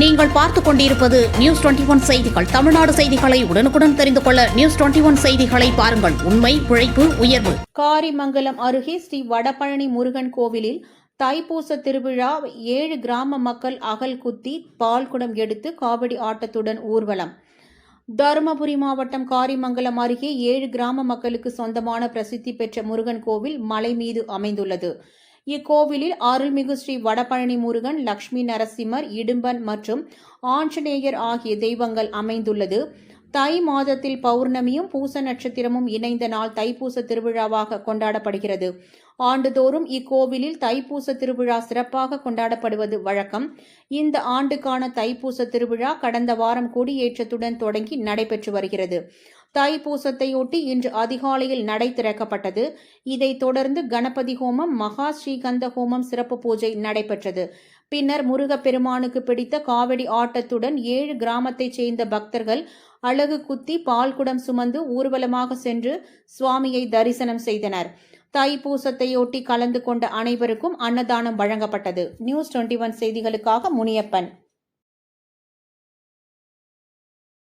நீங்கள் பார்த்துக் கொண்டிருப்பது நியூஸ் டுவெண்டி ஒன் செய்திகள். தமிழ்நாடு செய்திகளை உடனுக்குடன் தெரிந்து கொள்ள நியூஸ் டுவெண்டி ஒன் செய்திகளை பாருங்கள். உண்மை உழைப்பு உயர்வு. காரிமங்கலம் அருகே ஸ்ரீ வடபழனி முருகன் கோவிலில் தைப்பூச திருவிழா ஏழு கிராம மக்கள் அகல் குத்தி பால்குடம் எடுத்து காவடி ஆட்டத்துடன் ஊர்வலம். தருமபுரி மாவட்டம் காரிமங்கலம் அருகே ஏழு கிராம மக்களுக்கு சொந்தமான பிரசித்தி பெற்ற முருகன் கோவில் மலை மீது அமைந்துள்ளது. இக்கோவிலில் அருள்மிகு ஸ்ரீ வடபழனி முருகன் லக்ஷ்மி நரசிம்மர் இடும்பன் மற்றும் ஆஞ்சநேயர் ஆகிய தெய்வங்கள் அமைந்துள்ளது. தை மாதத்தில் பௌர்ணமியும் பூச நட்சத்திரமும் இணைந்த நாள் தைப்பூச திருவிழாவாக கொண்டாடப்படுகிறது. ஆண்டுதோறும் இக்கோவிலில் தைப்பூச திருவிழா சிறப்பாக கொண்டாடப்படுவது வழக்கம். இந்த ஆண்டுக்கான தைப்பூச திருவிழா கடந்த வாரம் கொடியேற்றத்துடன் தொடங்கி நடைபெற்று வருகிறது. தைப்பூசத்தையொட்டி இன்று அதிகாலையில் நடை திறக்கப்பட்டது. இதைத் தொடர்ந்து கணபதி ஹோமம் மகா ஸ்ரீகந்த ஹோமம் சிறப்பு பூஜை நடைபெற்றது. பின்னர் முருகப்பெருமானுக்கு பிடித்த காவடி ஆட்டத்துடன் ஏழு கிராமத்தைச் சேர்ந்த பக்தர்கள் அழகு குத்தி பால்குடம் சுமந்து ஊர்வலமாக சென்று சுவாமியை தரிசனம் செய்தனர். தைப்பூசத்தையொட்டி கலந்து கொண்ட அனைவருக்கும் அன்னதானம் வழங்கப்பட்டது. நியூஸ் டுவெண்டி ஒன் செய்திகளுக்காக முனியப்பன்.